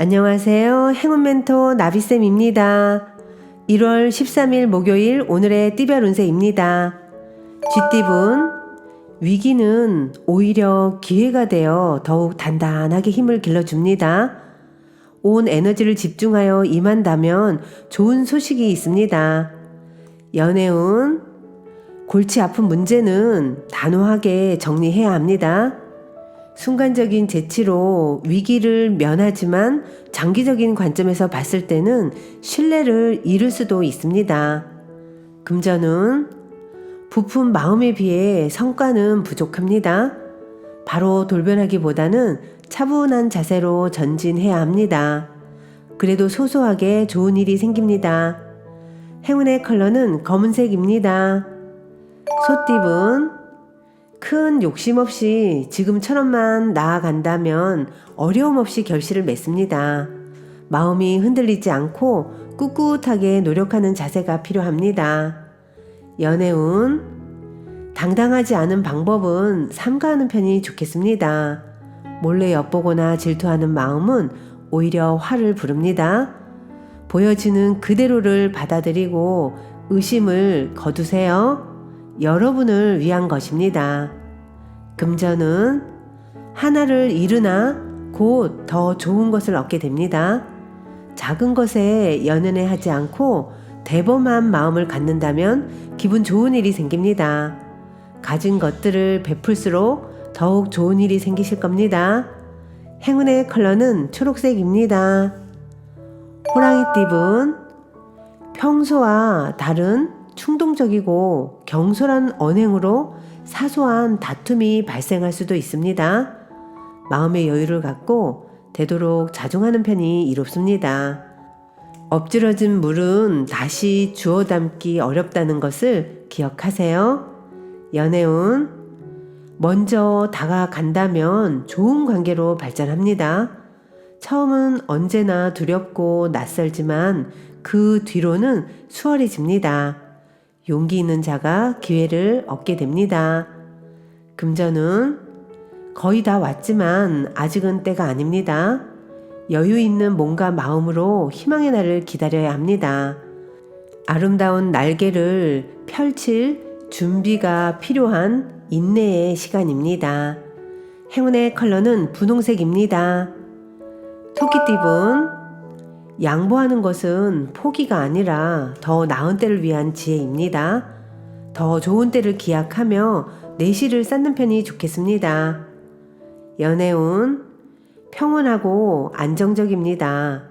안녕하세요. 행운 멘토 나비쌤입니다. 1월 13일 목요일 오늘의 띠별 운세입니다. 쥐띠분, 위기는 오히려 기회가 되어 더욱 단단하게 힘을 길러줍니다. 온 에너지를 집중하여 임한다면 좋은 소식이 있습니다. 연애운, 골치 아픈 문제는 단호하게 정리해야 합니다. 순간적인 재치로 위기를 면하지만 장기적인 관점에서 봤을 때는 신뢰를 잃을 수도 있습니다. 금전은 부푼 마음에 비해 성과는 부족합니다. 바로 돌변하기보다는 차분한 자세로 전진해야 합니다. 그래도 소소하게 좋은 일이 생깁니다. 행운의 컬러는 검은색입니다. 소띠분 큰 욕심 없이 지금처럼만 나아간다면 어려움 없이 결실을 맺습니다. 마음이 흔들리지 않고 꿋꿋하게 노력하는 자세가 필요합니다. 연애운 당당하지 않은 방법은 삼가하는 편이 좋겠습니다. 몰래 엿보거나 질투하는 마음은 오히려 화를 부릅니다. 보여지는 그대로를 받아들이고 의심을 거두세요. 여러분을 위한 것입니다. 금전은 하나를 잃으나 곧 더 좋은 것을 얻게 됩니다. 작은 것에 연연해 하지 않고 대범한 마음을 갖는다면 기분 좋은 일이 생깁니다. 가진 것들을 베풀수록 더욱 좋은 일이 생기실 겁니다. 행운의 컬러는 초록색입니다. 호랑이띠분 평소와 다른 충동적이고 경솔한 언행으로 사소한 다툼이 발생할 수도 있습니다. 마음의 여유를 갖고 되도록 자중하는 편이 이롭습니다. 엎질러진 물은 다시 주워 담기 어렵다는 것을 기억하세요. 연애운 먼저 다가간다면 좋은 관계로 발전합니다. 처음은 언제나 두렵고 낯설지만 그 뒤로는 수월해집니다. 용기 있는 자가 기회를 얻게 됩니다. 금전은 거의 다 왔지만 아직은 때가 아닙니다. 여유 있는 몸과 마음으로 희망의 날을 기다려야 합니다. 아름다운 날개를 펼칠 준비가 필요한 인내의 시간입니다. 행운의 컬러는 분홍색입니다. 토끼띠분, 양보하는 것은 포기가 아니라 더 나은 때를 위한 지혜입니다. 더 좋은 때를 기약하며 내실을 쌓는 편이 좋겠습니다. 연애운 평온하고 안정적입니다.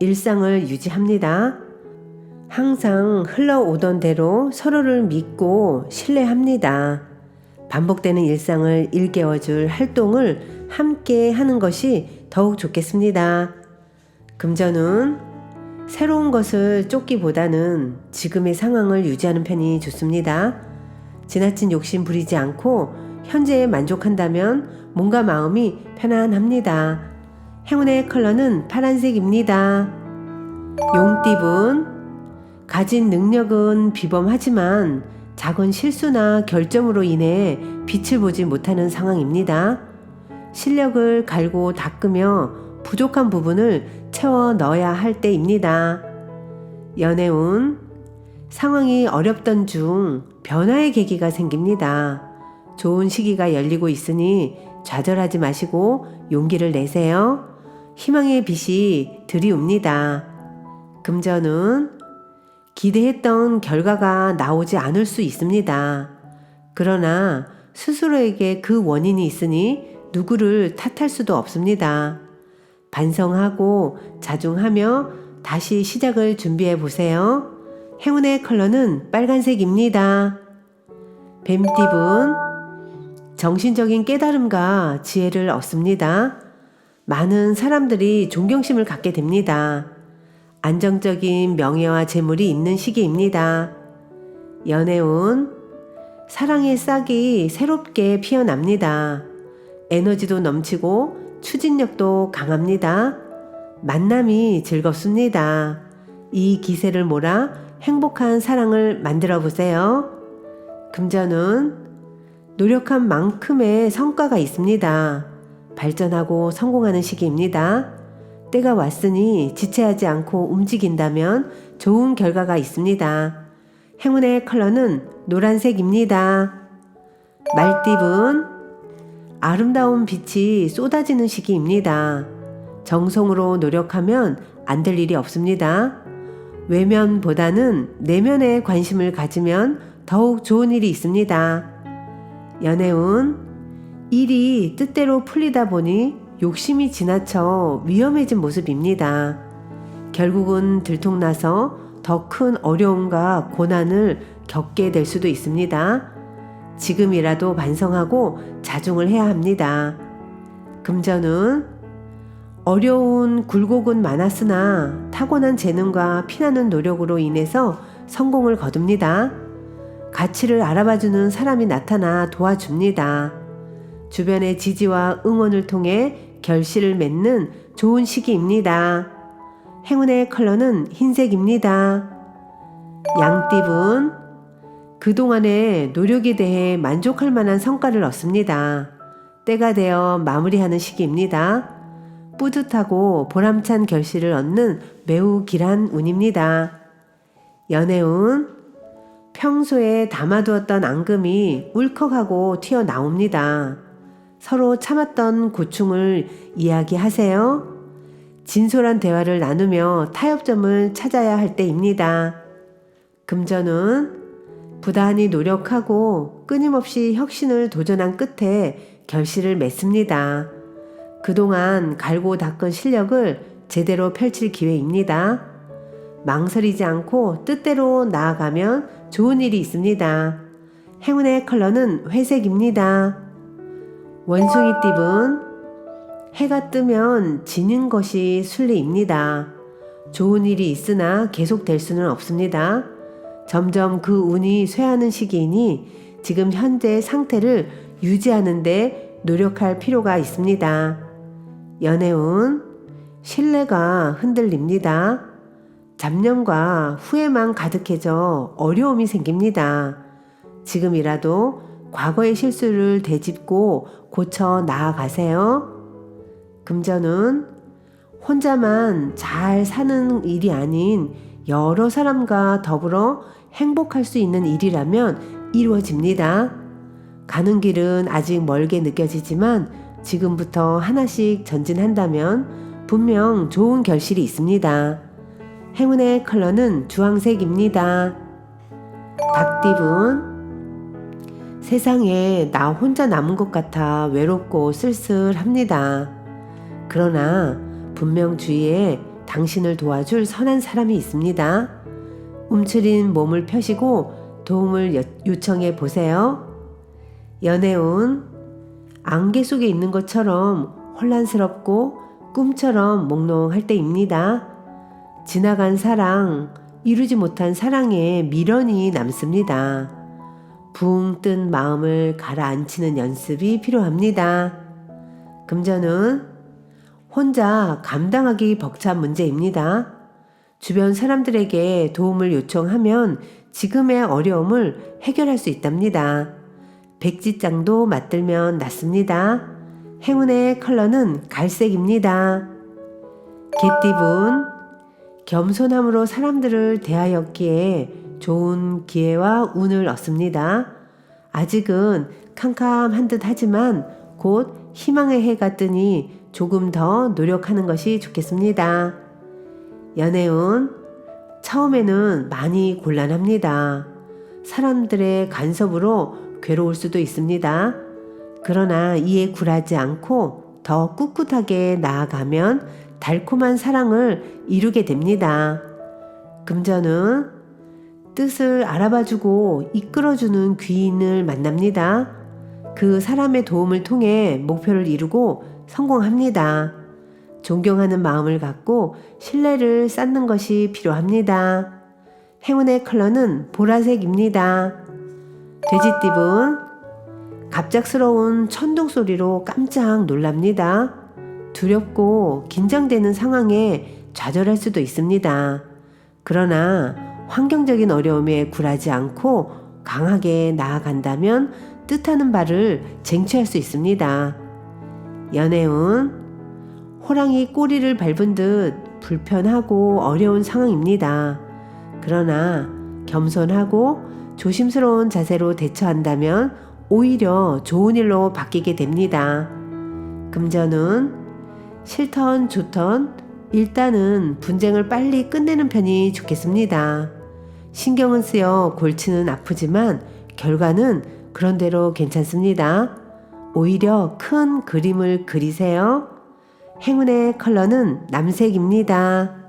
일상을 유지합니다. 항상 흘러오던 대로 서로를 믿고 신뢰합니다. 반복되는 일상을 일깨워줄 활동을 함께 하는 것이 더욱 좋겠습니다. 금전은 새로운 것을 쫓기보다는 지금의 상황을 유지하는 편이 좋습니다. 지나친 욕심 부리지 않고 현재에 만족한다면 몸과 마음이 편안합니다. 행운의 컬러는 파란색입니다. 용띠분 가진 능력은 비범하지만 작은 실수나 결정으로 인해 빛을 보지 못하는 상황입니다. 실력을 갈고 닦으며 부족한 부분을 채워 넣어야 할 때입니다. 연애운 상황이 어렵던 중 변화의 계기가 생깁니다. 좋은 시기가 열리고 있으니 좌절하지 마시고 용기를 내세요. 희망의 빛이 들이옵니다. 금전은 기대했던 결과가 나오지 않을 수 있습니다. 그러나 스스로에게 그 원인이 있으니 누구를 탓할 수도 없습니다. 반성하고 자중하며 다시 시작을 준비해 보세요. 행운의 컬러는 빨간색입니다. 뱀띠분, 정신적인 깨달음과 지혜를 얻습니다. 많은 사람들이 존경심을 갖게 됩니다. 안정적인 명예와 재물이 있는 시기입니다. 연애운, 사랑의 싹이 새롭게 피어납니다. 에너지도 넘치고 추진력도 강합니다. 만남이 즐겁습니다. 이 기세를 몰아 행복한 사랑을 만들어 보세요. 금전은 노력한 만큼의 성과가 있습니다. 발전하고 성공하는 시기입니다. 때가 왔으니 지체하지 않고 움직인다면 좋은 결과가 있습니다. 행운의 컬러는 노란색입니다. 말띠분 아름다운 빛이 쏟아지는 시기입니다. 정성으로 노력하면 안 될 일이 없습니다. 외면보다는 내면에 관심을 가지면 더욱 좋은 일이 있습니다. 연애운 일이 뜻대로 풀리다 보니 욕심이 지나쳐 위험해진 모습입니다. 결국은 들통나서 더 큰 어려움과 고난을 겪게 될 수도 있습니다. 지금이라도 반성하고 자중을 해야 합니다. 금전은 어려운 굴곡은 많았으나 타고난 재능과 피나는 노력으로 인해서 성공을 거둡니다. 가치를 알아봐주는 사람이 나타나 도와줍니다. 주변의 지지와 응원을 통해 결실을 맺는 좋은 시기입니다. 행운의 컬러는 흰색입니다. 양띠분, 그동안의 노력에 대해 만족할 만한 성과를 얻습니다. 때가 되어 마무리하는 시기입니다. 뿌듯하고 보람찬 결실을 얻는 매우 길한 운입니다. 연애운, 평소에 담아두었던 앙금이 울컥하고 튀어나옵니다. 서로 참았던 고충을 이야기하세요. 진솔한 대화를 나누며 타협점을 찾아야 할 때입니다. 금전은 부단히 노력하고 끊임없이 혁신을 도전한 끝에 결실을 맺습니다. 그동안 갈고 닦은 실력을 제대로 펼칠 기회입니다. 망설이지 않고 뜻대로 나아가면 좋은 일이 있습니다. 행운의 컬러는 회색입니다. 원숭이띠분 해가 뜨면 지는 것이 순리입니다. 좋은 일이 있으나 계속될 수는 없습니다. 점점 그 운이 쇠하는 시기이니 지금 현재 상태를 유지하는데 노력할 필요가 있습니다. 연애운 신뢰가 흔들립니다. 잡념과 후회만 가득해져 어려움이 생깁니다. 지금이라도 과거의 실수를 되짚고 고쳐 나아가세요. 금전은 혼자만 잘 사는 일이 아닌 여러 사람과 더불어 행복할 수 있는 일이라면 이루어집니다. 가는 길은 아직 멀게 느껴지지만 지금부터 하나씩 전진한다면 분명 좋은 결실이 있습니다. 행운의 컬러는 주황색입니다. 박띠분 세상에 나 혼자 남은 것 같아 외롭고 쓸쓸합니다. 그러나 분명 주위에 당신을 도와줄 선한 사람이 있습니다. 움츠린 몸을 펴시고 도움을 요청해 보세요. 연애운 안개 속에 있는 것처럼 혼란스럽고 꿈처럼 몽롱할 때입니다. 지나간 사랑, 이루지 못한 사랑에 미련이 남습니다. 붕 뜬 마음을 가라앉히는 연습이 필요합니다. 금전은 혼자 감당하기 벅찬 문제입니다. 주변 사람들에게 도움을 요청하면 지금의 어려움을 해결할 수 있답니다. 백지장도 맞들면 낫습니다. 행운의 컬러는 갈색입니다. 개띠분 겸손함으로 사람들을 대하였기에 좋은 기회와 운을 얻습니다. 아직은 캄캄한 듯 하지만 곧 희망의 해가 뜨니 조금 더 노력하는 것이 좋겠습니다. 연애운 처음에는 많이 곤란합니다. 사람들의 간섭으로 괴로울 수도 있습니다. 그러나 이에 굴하지 않고 더 꿋꿋하게 나아가면 달콤한 사랑을 이루게 됩니다. 금전은 뜻을 알아봐주고 이끌어주는 귀인을 만납니다. 그 사람의 도움을 통해 목표를 이루고 성공합니다. 존경하는 마음을 갖고 신뢰를 쌓는 것이 필요합니다. 행운의 컬러는 보라색입니다. 돼지띠분 갑작스러운 천둥 소리로 깜짝 놀랍니다. 두렵고 긴장되는 상황에 좌절할 수도 있습니다. 그러나 환경적인 어려움에 굴하지 않고 강하게 나아간다면 뜻하는 바를 쟁취할 수 있습니다. 연애운 호랑이 꼬리를 밟은 듯 불편하고 어려운 상황입니다. 그러나 겸손하고 조심스러운 자세로 대처한다면 오히려 좋은 일로 바뀌게 됩니다. 금전은 싫던 좋던 일단은 분쟁을 빨리 끝내는 편이 좋겠습니다. 신경은 쓰여 골치는 아프지만 결과는 그런대로 괜찮습니다. 오히려 큰 그림을 그리세요. 행운의 컬러는 남색입니다.